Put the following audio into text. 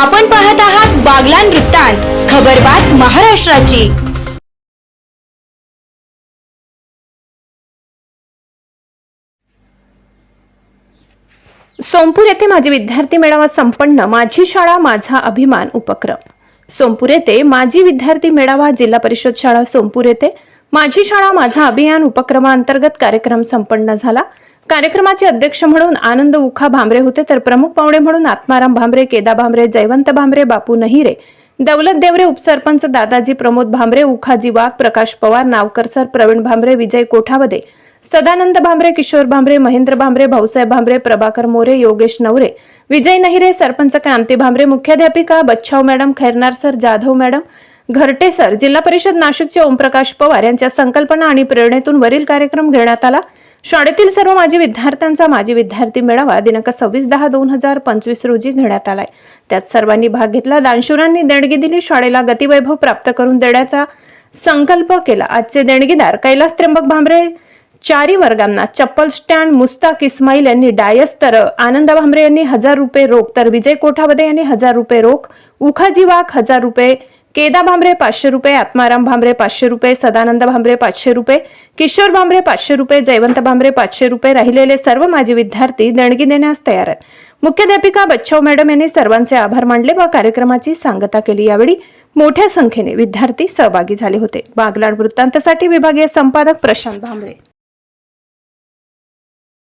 आपण पाहत आहात बागलान वृत्तांत खबरबात महाराष्ट्राची. सोमपूर येथे माझे विद्यार्थी मेळावा संपन्न माझी शाळा माझा अभिमान उपक्रम. सोमपूर येथे माजी विद्यार्थी मेळावा जिल्हा परिषद शाळा सोमपूर येथे. माझी शाळा माझा अभियान उपक्रमाअंतर्गत कार्यक्रम संपन्न झाला. कार्यक्रमाचे अध्यक्ष म्हणून आनंद उखा भांबरे होते तर प्रमुख पाहुणे म्हणून आत्माराम भांबरे केदा भांबरे जयवंत भांबरे बापू नहिरे दौलत देवरे उपसरपंच दादाजी प्रमोद भांबरे उखाजी वाघ प्रकाश पवार नावकर सर प्रवीण भांबरे विजय कोठावदे सदानंद भांबरे किशोर भांबरे महेंद्र भांबरे भाऊसाहेब भांबरे प्रभाकर मोरे योगेश नवरे विजय नहिरे सरपंच क्रांती भांबरे मुख्याध्यापिका Bachhav madam Khairnar sir Jadhav madam Gharte sir जिल्हा परिषद नाशिकचे ओमप्रकाश पवार यांच्या संकल्पना आणि प्रेरणेतून वरील कार्यक्रम घेण्यात आला. शाळेतील सर्व माजी विद्यार्थ्यांचा माजी विद्यार्थी मेळावा दिनांक सव्वीस दहा दोन हजार पंचवीस रोजी घेण्यात आलाय. त्यात सर्वांनी भाग घेतला. दानशूरांनी देणगी दिली. शाळेला गतिवैभव प्राप्त करून देण्याचा संकल्प केला. आजचे देणगीदार कैलास त्र्यंबक भांबरे चारी वर्गांना चप्पल स्टँड मुस्ताक इस्माईल यांनी डायस तर आनंद भांबरे यांनी हजार रुपये रोख तर विजय कोठावदे यांनी हजार रुपये रोख उखाजी वाघ हजार रुपये केदा भांबरे पाचशे रुपये आत्माराम भांबरे पाचशे रुपये सदानंद भांबरे पाचशे रुपये किशोर भांबरे पाचशे रुपये जयवंत भांबरे पाचशे रुपये राहिलेले सर्व माजी विद्यार्थी देणगी देण्यास तयार आहेत. मुख्याध्यापिका बच्चाव मॅडम यांनी सर्वांचे आभार मानले व कार्यक्रमाची सांगता केली. यावेळी मोठ्या संख्येने विद्यार्थी सहभागी झाले होते. बागलाण वृत्तांतसाठी विभागीय संपादक प्रशांत भांबरे.